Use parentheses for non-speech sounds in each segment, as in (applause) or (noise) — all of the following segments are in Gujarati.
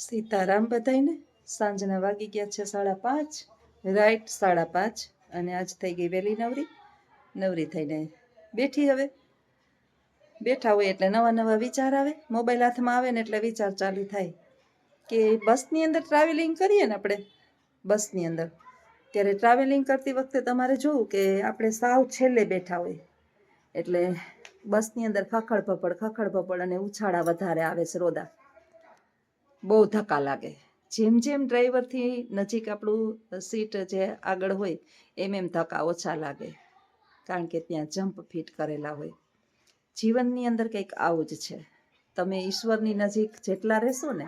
સીતારામ બધાઈને સાંજના વાગી ગયા છે સાડા પાંચ. રાઈટ સાડા પાંચ. અને આજ થઈ ગઈ વહેલી નવરી. નવરી થઈને બેઠી હવે. બેઠા હોય એટલે નવા નવા વિચાર આવે. મોબાઈલ હાથમાં આવે ને એટલે વિચાર ચાલુ થાય. કે બસની અંદર ટ્રાવેલિંગ કરીએ ને આપણે? બસની અંદર. ત્યારે ટ્રાવેલિંગ કરતી વખતે તમારે જોવું કે આપણે સાવ છેલ્લે બેઠા હોય. એટલે બસની અંદર ખખડ ભપડ ખખડ ભપડ અને ઉછાળા વધારે આવે છે રોદા. બહુ ધક્કા લાગે. જેમ જેમ ડ્રાઈવરથી નજીક આપણું સીટ જે આગળ હોય, એમ એમ ધક્કા ઓછા લાગે. કારણ કે ત્યાં જમ્પ ફિટ કરેલા હોય. જીવનની અંદર કંઈક આવું જ છે. તમે ઈશ્વરની નજીક જેટલા રહેશો ને,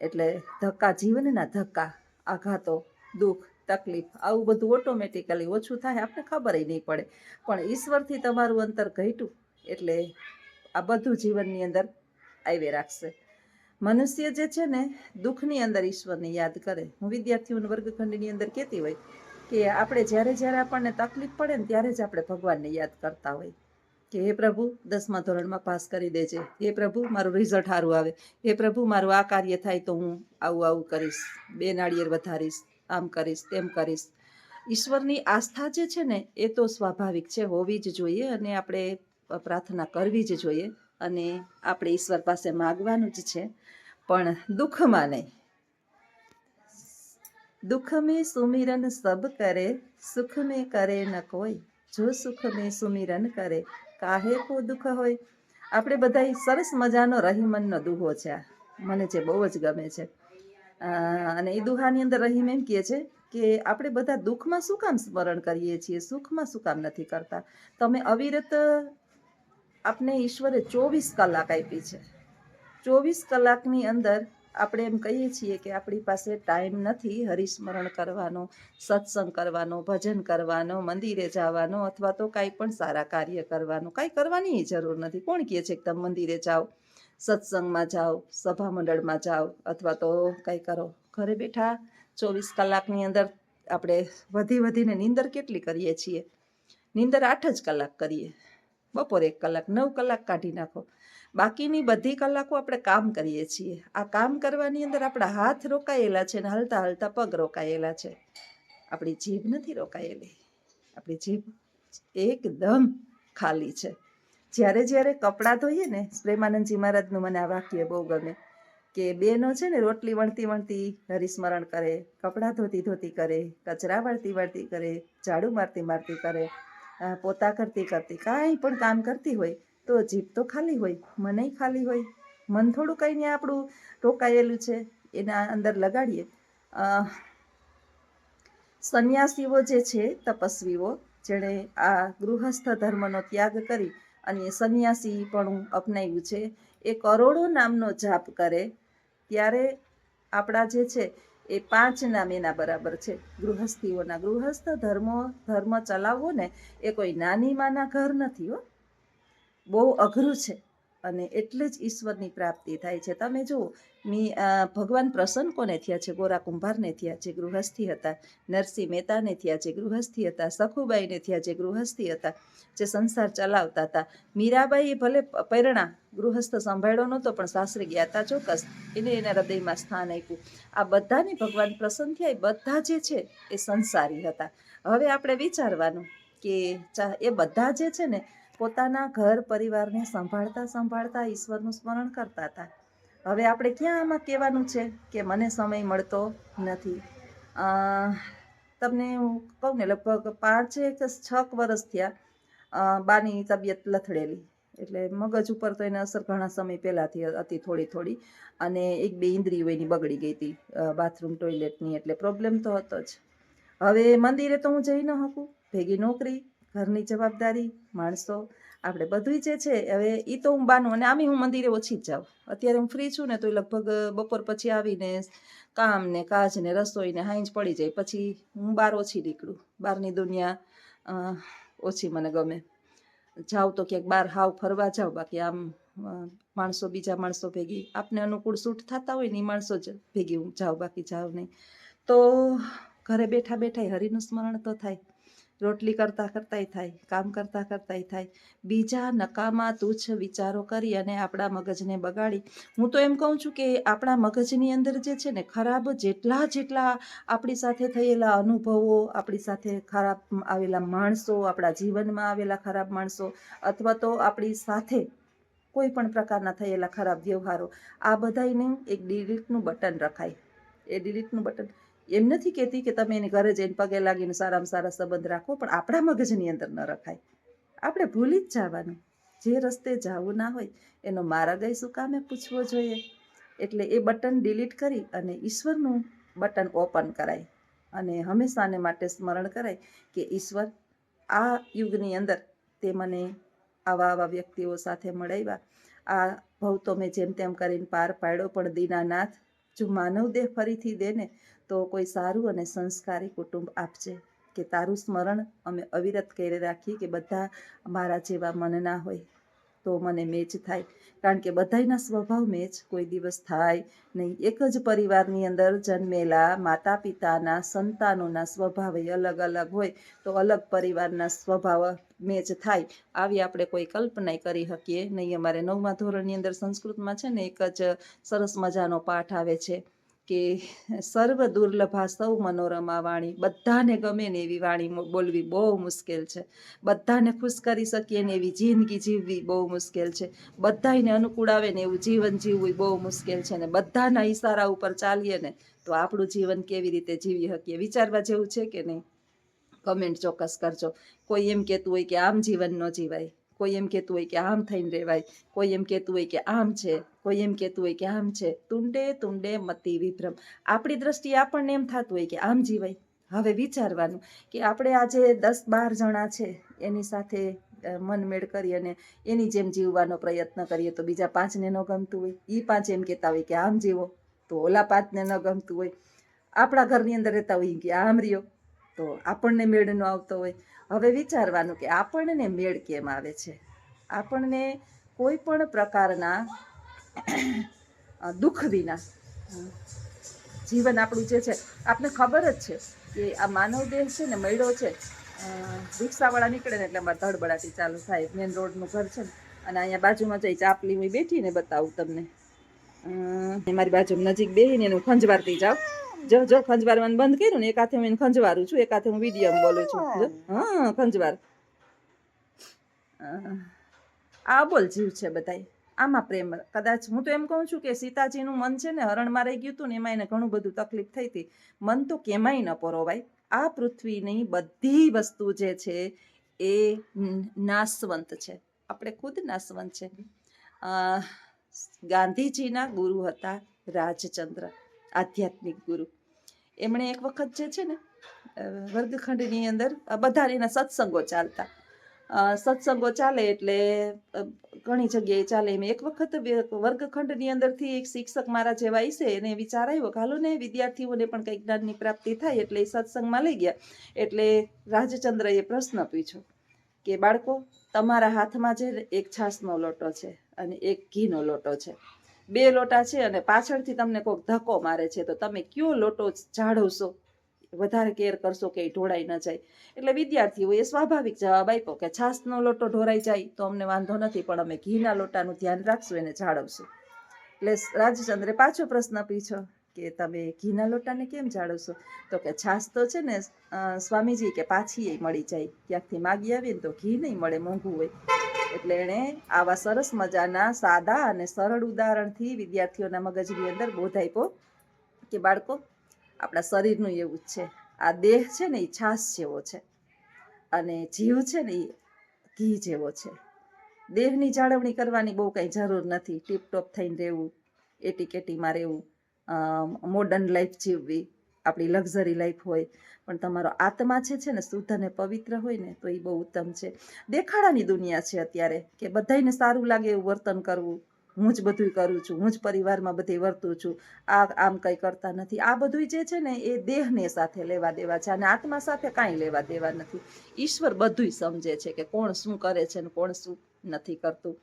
એટલે ધક્કા, જીવનના ધક્કા, આઘાતો, દુઃખ, તકલીફ, આવું બધું ઓટોમેટિકલી ઓછું થાય આપણે ખબર નહીં પડે. પણ ઈશ્વરથી તમારું અંતર ઘટ્યું, એટલે આ બધું જીવનની અંદર આવી રાખશે. મનુષ્ય જે છે ને દુઃખની અંદર ઈશ્વરને યાદ કરે. હું વિદ્યાર્થીઓને વર્ગખંડની અંદર કહેતી હોય કે આપણે જ્યારે જ્યારે આપણને તકલીફ પડે ને ત્યારે જ આપણે ભગવાનને યાદ કરતા હોય. કે હે પ્રભુ, દસમા ધોરણમાં પાસ કરી દેજે. હે પ્રભુ, મારું રિઝલ્ટ સારું આવે. હે પ્રભુ, મારું આ કાર્ય થાય તો હું આવું આવું કરીશ. બે નાળિયેર વધારીશ, આમ કરીશ, તેમ કરીશ. ઈશ્વરની આસ્થા જે છે ને એ તો સ્વાભાવિક છે, હોવી જ જોઈએ અને આપણે પ્રાર્થના કરવી જ જોઈએ. અને આપણે ઈશ્વર પાસે માગવાનું જ છે. પણ દુઃખમાં નહીં. દુઃખ મેં સુમિરન સબ કરે સુખ મેં કરે ન કોઈ. જો સુખ મેં સુમિરન કરે, કાહે કો દુઃખ હોય? આપણે બધાય સરસ મજાનો રહીમનનો દુહો છે આ. મને જે બહુ જ ગમે છે. અને એ દુહાની અંદર રહીમ એમ કહે છે કે આપણે બધા દુઃખમાં શું કામ સ્મરણ કરીએ છીએ? સુખમાં શું કામ નથી કરતા? તમે અવિરત આપને ઈશ્વરે ચોવીસ કલાક આપી છે. ચોવીસ કલાકની અંદર આપણે એમ કહીએ છીએ કે આપણી પાસે ટાઈમ નથી હરિસ્મરણ કરવાનો, સત્સંગ કરવાનો, ભજન કરવાનો, મંદિરે જવાનો અથવા તો કાંઈ પણ સારા કાર્ય કરવાનું. કાંઈ કરવાની જરૂર નથી. કોણ કહે છે કે તમે મંદિરે જાઓ, સત્સંગમાં જાઓ સભા મંડળમાં જાઓ અથવા તો કંઈ કરો? ઘરે બેઠા ચોવીસ કલાકની અંદર આપણે વધી વધીને નીંદર કેટલી કરીએ છીએ? નીંદર આઠ જ કલાક કરીએ. બપોરે એક કલાક, નવ કલાક કાઢી નાખો. બાકીની બધી કલાકો આપણે કામ કરીએ છીએ. આ કામ કરવાની અંદર આપણા હાથ રોકાયેલા છે ને હલતા હલતા પગ રોકાયેલા છે. આપણી જીભ નથી રોકાયેલી. આપણી જીભ એકદમ ખાલી છે. જ્યારે જ્યારે કપડાં ધોઈએ ને, પ્રેમાનંદજી મહારાજનું મને આ વાક્ય બહુ ગમે કે બેનો છે ને રોટલી વણતી વણતી હરિસ્મરણ કરે, કપડાં ધોતી ધોતી કરે, કચરા વાળતી વાળતી કરે, ઝાડુ મારતી મારતી કરે પોતા કરતી કરતી કાંઈ પણ કામ કરતી હોય તો જીભ તો ખાલી હોય મને ખાલી હોય. મન થોડું કંઈને આપણું રોકાયેલું છે, એના અંદર લગાડીએ. સંન્યાસીઓ જે છે, તપસ્વીઓ, જેણે આ ગૃહસ્થ ધર્મનો ત્યાગ કરી અને સંન્યાસી પણ અપનાવ્યું છે, એ કરોડો નામનો જાપ કરે, ત્યારે આપણા જે છે એ પાંચ નામેના બરાબર છે. ગૃહસ્થીઓના ગૃહસ્થ, ધર્મો ધર્મ ચલાવવો ને એ કોઈ નાની માના ઘર નથી હો. બહુ અઘરું છે. અને એટલે જ ઈશ્વરની પ્રાપ્તિ થાય છે. તમે જુઓ, મી ભગવાન પ્રસન્ન કોને થયા છે? ગોરા કુંભારને થયા જે ગૃહસ્થી હતા. નરસિંહ મહેતાને થયા જે ગૃહસ્થી હતા. સખુબાઈને થયા જે ગૃહસ્થી હતા. જે સંસાર ચલાવતા હતા. મીરાબાઈએ ભલે પરણા ગૃહસ્થ સંભાળ્યો નહોતો, પણ સાસરે ગયા હતા ચોક્કસ. એને એના હૃદયમાં સ્થાન આપ્યું. આ બધાને ભગવાન પ્રસન્ન થયા, એ બધા જે છે, એ સંસારી હતા. હવે આપણે વિચારવાનું કે એ બધા જે છે ને પોતાના ઘર પરિવારને સંભાળતા સંભાળતા ઈશ્વરનું સ્મરણ કરતા હતા. હવે આપણે ક્યાં આમાં કહેવાનું છે કે મને સમય મળતો નથી? તમને હું કહું ને, લગભગ પાંચેક છ વર્ષ થયા બાની તબિયત લથડેલી. એટલે મગજ ઉપર તો એને અસર ઘણા સમય પહેલાંથી હતી થોડી થોડી. અને એક બે ઇન્દ્રિયો એની બગડી ગઈ હતી બાથરૂમ, ટોયલેટની, એટલે પ્રોબ્લેમ તો હતો જ. હવે મંદિરે તો હું જઈ ન શકું, ભેગી નોકરી ઘરની જવાબદારી, માણસો. આપણે બધુંય જે છે, હવે એ તો હું બાનું અને આમ હું મંદિરે ઓછી જ જાઉં. અત્યારે હું ફ્રી છું ને તો એ લગભગ બપોર પછી આવીને કામ ને કાજ ને રસોઈ ને હાંજ પડી જાય. પછી હું બહાર ઓછી નીકળું. બહારની દુનિયા ઓછી મને ગમે. જાઉં તો ક્યાંક બહાર હાવ ફરવા જાઉં. બાકી આમ માણસો બીજા માણસો ભેગી, આપને અનુકૂળ સૂટ થતા હોય ને એ માણસો જ ભેગી હું જાઉં. બાકી જાઉં નહીં. તો ઘરે બેઠા બેઠા હરિનું સ્મરણ તો થાય. રોટલી કરતાં કરતાંય થાય, કામ કરતાં કરતાંય થાય. બીજા નકામા તુચ્છ વિચારો કરી અને આપણા મગજને બગાડી. હું તો એમ કહું છું કે આપણા મગજની અંદર જે છે ને ખરાબ જેટલા જેટલા આપણી સાથે થયેલા અનુભવો, આપણી સાથે ખરાબ આવેલા માણસો, આપણા જીવનમાં આવેલા ખરાબ માણસો અથવા તો આપણી સાથે કોઈ પણ પ્રકારના થયેલા ખરાબ વ્યવહારો, આ બધાને એક ડિલીટનું બટન રખાય. એ ડિલીટનું બટન એમ નથી કહેતી કે તમે એની ઘરે જઈને પગે લાગીને સારામાં સારા સંબંધ રાખો, પણ આપણા મગજની અંદર ન રખાય. આપણે ભૂલી જ જવાનું. જે રસ્તે જવું ના હોય, એનો મારા ગઈ શું કામે પૂછવો જોઈએ? એટલે એ બટન ડિલીટ કરી અને ઈશ્વરનું બટન ઓપન કરાય. અને હંમેશાને માટે સ્મરણ કરાય કે ઈશ્વર આ યુગની અંદર તે મને આવા આવા વ્યક્તિઓ સાથે મળાવ્યા. આ ભવ તો મેં જેમ તેમ કરીને પાર પાડ્યો, પણ દીનાનાથ જો માનવ દેહ ફરીથી દે ને તો કોઈ સારું અને સંસ્કારી કુટુંબ આપજે. કે તારું સ્મરણ અમે અવિરત કરી રાખીએ કે બધા મારા જેવા મનના હોય. તો મને મેચ થાય. કારણ કે બધાયના સ્વભાવ મેચ કોઈ દિવસ થાય નહીં. એક જ પરિવારની અંદર જન્મેલા માતા પિતાના સંતાનોના સ્વભાવ અલગ અલગ હોય તો અલગ પરિવારના સ્વભાવ મેચ થાય. આવી આપણે કોઈ કલ્પના કરી શકીએ નહીં. અમારે નવમા ધોરણની અંદર સંસ્કૃતમાં છે ને એક જ સરસ મજાનો પાઠ આવે છે. કે સર્વ દુર્લભા સૌ મનોરમા વાણી બધાને ગમે ને એવી વાણી બોલવી બહુ મુશ્કેલ છે. બધાને ખુશ કરી શકીએ ને એવી જિંદગી જીવવી બહુ મુશ્કેલ છે. બધાને અનુકૂળ આવે ને એવું જીવન જીવવું બહુ મુશ્કેલ છે ને બધાના ઈશારા ઉપર ચાલીએ ને તો આપણું જીવન કેવી રીતે જીવી શકીએ? વિચારવા જેવું છે કે નહીં? કમેન્ટ ચોક્કસ કરજો. કોઈ એમ કહેતું હોય કે આમ જીવન ન જીવાય. કોઈ એમ કહેતું હોય કે આમ થઈને રહેવાય કોઈ એમ કહેતું હોય કે આમ છે કોઈ એમ કહેતું હોય કે આમ છે, તુંડે તુંડે મતિ વિભ્રમ. આપણી દ્રષ્ટિએ આપણને એમ થતું હોય કે આમ જીવાય. હવે વિચારવાનું કે આપણે આજે દસ બાર જણા છે, એની સાથે મનમેળ કરી અને એની જેમ જીવવાનો પ્રયત્ન કરીએ તો બીજા પાંચને ન ગમતું હોય. એ પાંચ એમ કહેતા હોય કે આમ જીવો, તો ઓલા પાંચને ન ગમતું હોય. આપણા ઘરની અંદર રહેતા હોય કે આમ રહ્યો, તો આપણને મેળ ન આવતો હોય. હવે વિચારવાનું કે આપણને મેળ કેમ આવે છે? આપણને કોઈ પણ પ્રકારના દુઃખ વિના જીવન આપણું જે છે, આપને ખબર જ છે કે આ માનવ દેહ છે ને મળ્યો છે. રિક્ષાવાળા નીકળે ને એટલે અમારે ધડબડાટી ચાલુ થાય. મેન રોડનું ઘર છે ને. અને અહીંયા બાજુમાં જઈ ચાપલી હું બેઠીને બતાવું તમને. મારી બાજુ નજીક બેહીને એનું ખંજવારતી જાઉં જો જો ખંજવારવાનું બંધ કર્યું ને એક હાથે હું ખંજવારું છું એક હાથે હું વિડીયમ બોલું છું. જો હા. ખંજવાર આ બોલ જીવ છે બધાય. આમાં પ્રેમ. કદાચ હું તો એમ કહું છું કે સીતાજીનું મન છે ને હરણમાં રહી ગયું હતું ને એમાં એને ઘણું બધું તકલીફ થઈ હતી. મન તો કેમાંય ન પરોવાય આ પૃથ્વીની બધી વસ્તુ જે છે એ નાશવંત છે. આપણે ખુદ નાશવંત છે. ગાંધીજીના ગુરુ હતા રાજચંદ્ર. આધ્યાત્મિક ગુરુ. એમણે એક વખત જે છે ને વર્ગખંડની અંદર બધા એના સત્સંગો ચાલતા. સત્સંગો ચાલે એટલે ઘણી જગ્યાએ ચાલે. એમ એક વખત વર્ગખંડની અંદરથી એક શિક્ષક મારા જેવા છે, એને વિચાર આવ્યો કે હાલો ને વિદ્યાર્થીઓને પણ કંઈક જ્ઞાનની પ્રાપ્તિ થાય એટલે એ સત્સંગમાં લઈ ગયા. એટલે રાજચંદ્રએ પ્રશ્ન પૂછ્યો કે, બાળકો, તમારા હાથમાં ને એક છાસનો લોટો છે અને એક ઘીનો લોટો છે બે લોટા છે અને પાછળથી તમને કોઈક ધક્કો મારે છે, તો તમે કયો લોટો જાળવશો? વધારે કેર કરશો કે ઢોળાઈ ન જાય. એટલે વિદ્યાર્થીઓએ સ્વાભાવિક જવાબ આપ્યો કે છાસનો લોટો ઢોરાઈ જાય, તો અમને વાંધો નથી, પણ અમે ઘીના લોટાનું ધ્યાન રાખશું, એને જાળવશું. એટલે રાજચંદ્રે પાછો પ્રશ્ન પૂછ્યો કે તમે ઘીના લોટાને કેમ જાળવશો? તો કે છાસ તો છે ને સ્વામીજી કે પાછી એ મળી જાય. ક્યાંકથી માગી આવીએ ને તો ઘી નહીં મળે, મોંઘું હોય. એટલે એણે આવા સરસ મજાના, સાદા અને સરળ ઉદાહરણથી વિદ્યાર્થીઓના મગજની અંદર બોધ આપ્યો કે, બાળકો, આપણા શરીરનું એવું જ છે. આ દેહ છે ને એ છાસ જેવો છે અને જીવ છે ને એ ઘી જેવો છે. દેહની જાળવણી કરવાની બહુ કંઈ જરૂર નથી. ટીપટોપ થઈને રહેવું, એટીકેટીમાં રહેવું મોડર્ન લાઈફ જીવવી આપણી લક્ઝરી લાઈફ હોય, પણ તમારો આત્મા છે છે ને શુદ્ધ અને પવિત્ર હોય ને, તો એ બહુ ઉત્તમ છે. દેખાડાની દુનિયા છે અત્યારે, કે બધાયને સારું લાગે એવું વર્તન કરવું. હું જ બધું કરું છું, હું જ પરિવારમાં બધે વર્તું છું, આ આમ કંઈ કરતા નથી. આ બધું જે છે ને, એ દેહને સાથે લેવા દેવા છે, અને આત્મા સાથે કાંઈ લેવા દેવા નથી. ઈશ્વર બધુંય સમજે છે કે કોણ શું કરે છે ને કોણ શું નથી કરતું.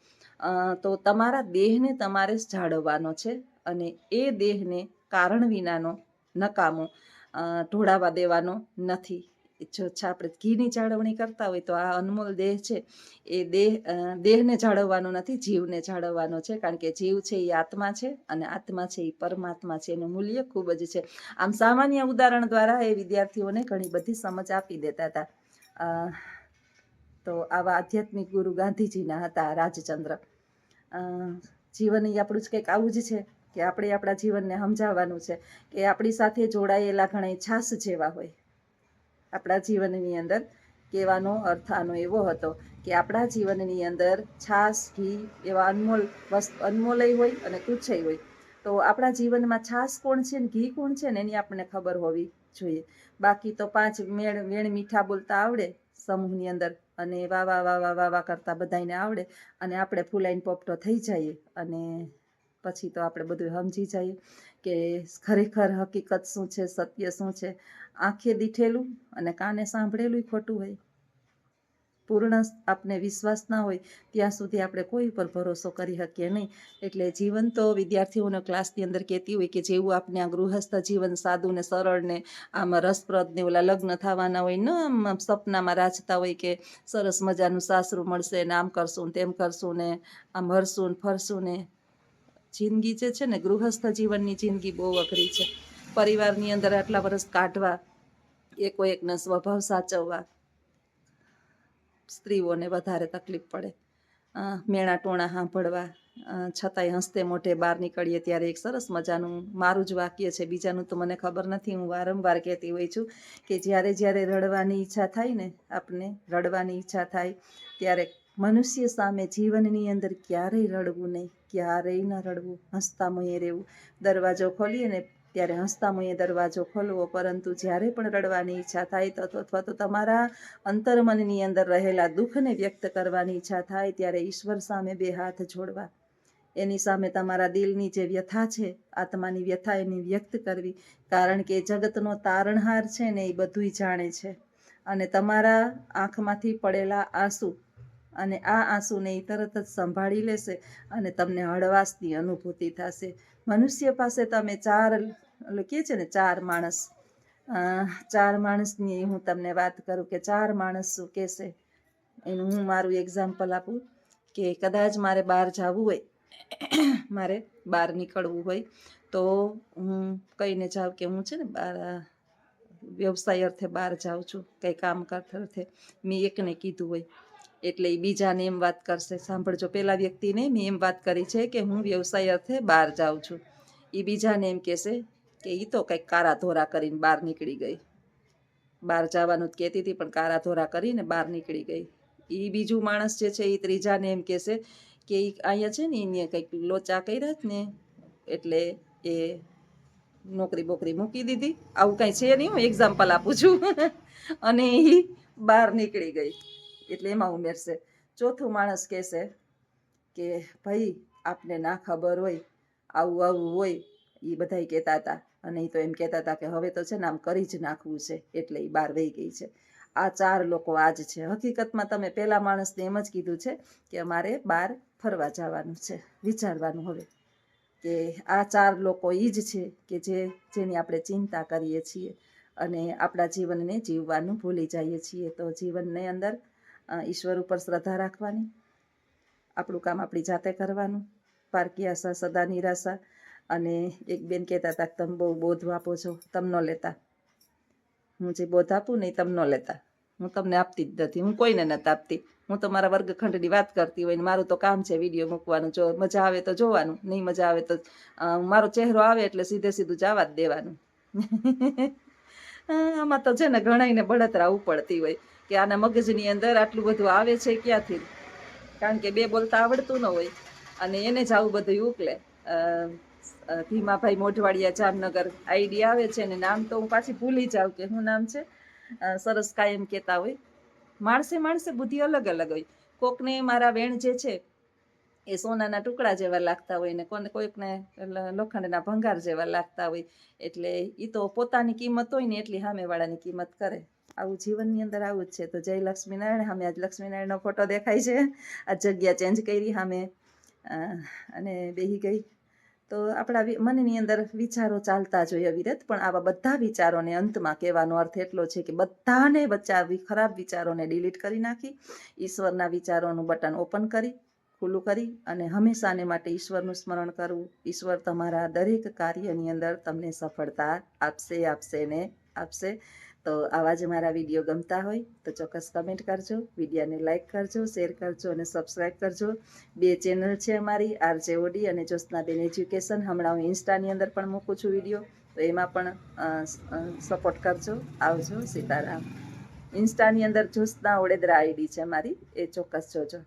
તો તમારા દેહને તમારે જ જાળવવાનો છે, અને એ દેહને કારણ વિનાનો નકામો ઢોળાવા દેવાનો નથી. જો આપણે ઘીની જાળવણી કરતા હોય તો આ અનમોલ દેહ છે. એ દેહ દેહને જાળવવાનો નથી, જીવને જાળવવાનો છે. કારણ કે જીવ છે એ આત્મા છે અને આત્મા છે એ પરમાત્મા છે. એનું મૂલ્ય ખૂબ જ છે. આમ સામાન્ય ઉદાહરણ દ્વારા એ વિદ્યાર્થીઓને ઘણી બધી સમજ આપી દેતા હતા. તો આવા આધ્યાત્મિક ગુરુ ગાંધીજીના હતા રાજચંદ્ર. જીવન એ આપણું જ કંઈક આવું જ છે. કે આપણે આપણા જીવનને સમજાવવાનું છે કે આપણી સાથે જોડાયેલા ઘણા છાસ જેવા હોય. આપણા જીવનની અંદર કહેવાનો અર્થ આનો એવો હતો કે આપણા જીવનની અંદર છાસ, ઘી એવા અનમોલ વસ્તુ, અનમોલય હોય અને તુચ્છય હોય. તો આપણા જીવનમાં છાસ કોણ છે ને ઘી કોણ છે ને એની આપણને ખબર હોવી જોઈએ. બાકી તો પાંચ મેળ, વેણ મીઠા બોલતા આવડે સમૂહની અંદર અને વાહ વાહ વાહ વાહ વાહ કરતા બધાને આવડે અને આપણે ફૂલાઈને પોપટો થઈ જઈએ અને પછી તો આપણે બધું સમજી જઈએ કે ખરેખર હકીકત શું છે, સત્ય શું છે? આંખે દીઠેલું અને કાને સાંભળેલું ખોટું હોય? પૂર્ણ આપને વિશ્વાસ ના હોય ત્યાં સુધી આપણે કોઈ પર ભરોસો કરી શકીએ નહીં. એટલે જીવન તો વિદ્યાર્થીઓને ક્લાસની અંદર કહેતી હોય કે જેવું આપણે આ ગૃહસ્થ જીવન સાદું ને સરળ ને આમાં રસપ્રદ ને ઓલા લગ્ન થવાના હોય ને આમ સપનામાં રાચતા હોય કે સરસ મજાનું સાસરું મળશે ને આમ કરશું તેમ કરશું ને આમ હરશું ને ફરશું ને જિંદગી જે છે ને, ગૃહસ્થ જીવનની જિંદગી બહુ અઘરી છે. પરિવારની અંદર આટલા વર્ષ કાઢવા, એકો એકના સ્વભાવ સાચવવા, સ્ત્રીઓને વધારે તકલીફ પડે. મેણા ટોણા સાંભળવા છતાંય હસતે મોઢે બહાર નીકળીએ ત્યારે એક સરસ મજાનું મારું જ વાક્ય છે. બીજાનું તો મને ખબર નથી, હું વારંવાર કહેતી હોઈ છું કે જ્યારે જ્યારે રડવાની ઈચ્છા થાય ને, આપને રડવાની ઈચ્છા થાય, ત્યારે મનુષ્ય સામે જીવનની અંદર ક્યારેય રડવું નહીં, ક્યારેય ન રડવું. હસતા મુએ રહેવું. દરવાજો ખોલીએ ને ત્યારે હસતા મુએ દરવાજો ખોલવો, પરંતુ જ્યારે પણ રડવાની ઈચ્છા થાય તો, અથવા તો તમારા અંતર્મનની અંદર રહેલા દુઃખને વ્યક્ત કરવાની ઈચ્છા થાય, ત્યારે ઈશ્વર સામે બે હાથ જોડવા. એની સામે તમારા દિલની જે વ્યથા છે, આત્માની વ્યથા એની વ્યક્ત કરવી, કારણ કે જગતનો તારણહાર છે ને એ બધુંય જાણે છે. અને તમારા આંખમાંથી પડેલા આંસુ અને આ આંસુને એ તરત જ સંભાળી લેશે અને તમને હળવાશની અનુભૂતિ થશે. મનુષ્ય પાસે તમે ચાર કહે છે ને ચાર માણસ ચાર માણસની હું તમને વાત કરું કે ચાર માણસ શું કહેશે? એનું હું મારું એક્ઝામ્પલ આપું કે કદાચ મારે બહાર જવું હોય, મારે બહાર નીકળવું હોય, તો હું કહીને જાઉં કે હું છે ને બહાર વ્યવસાય અર્થે બહાર જાઉં છું, કંઈ કામ કરતા અર્થે મેં એકને કીધું હોય. એટલે એ બીજાને એમ વાત કરશે. સાંભળજો, પેલા વ્યક્તિને મેં એમ વાત કરી છે કે હું વ્યવસાય અર્થે બહાર જાઉં છું. એ બીજાને એમ કહેશે કે એ તો કંઈક કારા ધોરા કરીને બહાર નીકળી ગઈ. બહાર જવાનું જ કહેતી હતી, પણ કારા ધોરા કરીને બહાર નીકળી ગઈ. એ બીજું માણસ જે છે એ ત્રીજાને એમ કહેશે કે એ અહીંયા છે ને એને કંઈક લોચા કર્યા જ ને, એટલે એ નોકરી બોકરી મૂકી દીધી. આવું કાંઈ છે નહીં, હું એક્ઝામ્પલ આપું છું. (laughs) અને એ બહાર નીકળી ગઈ. એટલે એમાં ઉમેરશે. ચોથું માણસ કહેશે કે, ભાઈ, આપને ના ખબર હોય, આવું આવું હોય. એ બધાય કહેતા હતા. અને એ તો એમ કહેતા હતા કે, હવે તો છે ને આમ કરી જ નાખવું છે. એટલે એ બહાર વહી ગઈ છે. આ ચાર લોકો આજ છે. હકીકતમાં તમે પહેલા માણસને એમ જ કીધું છે કે, અમારે બહાર ફરવા જવાનું છે, વિચારવાનું હવે. કે આ ચાર લોકો એ જ છે કે જે, જેની આપણે ચિંતા કરીએ છીએ. અને આપણા જીવનને જીવવાનું ભૂલી જઈએ છીએ. તો જીવનની અંદર ઈશ્વર ઉપર શ્રદ્ધા રાખવાની, આપણું કામ આપણી જાતે કરવાનું. પારકી આશા, સદા નિરાશા અને એક બેન કહેતા હતા કે તમે બહુ બોધ આપો છો, તમ ન લેતા. હું જે બોધ આપું ને એ તમ ન લેતા. હું તમને આપતી જ નથી, હું કોઈને નથી આપતી. હું તો મારા વર્ગખંડની વાત કરતી હોય ને મારું તો કામ છે વીડિયો મૂકવાનું, જો મજા આવે તો જોવાનું, નહીં મજા આવે તો મારો ચહેરો આવે એટલે સીધે સીધું જવા જ દેવાનું. (laughs) આમાં તો છે ને ઘણાઈને બળતરા ઉપડતી હોય. કે આના મગજની અંદર આટલું બધું આવે છે ક્યાંથી? કારણ કે બે બોલતા આવડતું ન હોય. અને એને જ આવું બધું ઉકલે ભીમાભાઈ મોઢવાડિયા જામનગર આઈડી આવે છે ને નામ તો હું પાછી ભૂલી જાઉં કે શું નામ છે? સરસ કાયમ કહેતા હોય. માણસે માણસે બુદ્ધિ અલગ અલગ હોય. કોકને મારા વેણ જે છે એ સોનાના ટુકડા જેવા લાગતા હોય ને કોને કોઈકને લોખંડના ભંગાર જેવા લાગતા હોય. એટલે એ તો પોતાની કિંમત હોય ને એટલી સામેવાળાની કિંમત કરે. આવું જીવનની અંદર આવું જ છે. તો જય લક્ષ્મીનારાયણ સામે આજ લક્ષ્મીનારાયણનો ફોટો દેખાય છે. આ જગ્યા ચેન્જ કરી સામે અને બેહી ગઈ. તો આપણા મનની અંદર વિચારો ચાલતા જ હોય અવિરત પણ આવા બધા વિચારોને અંતમાં કહેવાનો અર્થ એટલો છે કે બધાને બચ્ચા ખરાબ વિચારોને ડિલીટ કરી નાખી. ઈશ્વરના વિચારોનું બટન ઓપન કરી, ખુલ્લું કરી અને હંમેશાને માટે ઈશ્વરનું સ્મરણ કરવું. ઈશ્વર તમારા દરેક કાર્યની અંદર તમને સફળતા આપશે આપશે ને આપશે. તો આવા જ મારા વીડિયો ગમતા હોય તો ચોક્કસ કમેન્ટ કરજો, વિડીયોને લાઇક કરજો શેર કરજો અને સબસ્ક્રાઈબ કરજો. બે ચેનલ છે અમારી આરજે ઓડી અને જ્યોત્સનાબેન એજ્યુકેશન હમણાં હું ઇન્સ્ટાની અંદર પણ મૂકું છું વીડિયો, તો એમાં પણ સપોર્ટ કરજો. આવજો સીતારામ. ઇન્સ્ટાની અંદર જ્યોત્સના ઓડેદરા આઈડી છે મારી, એ ચોક્કસ જોજો.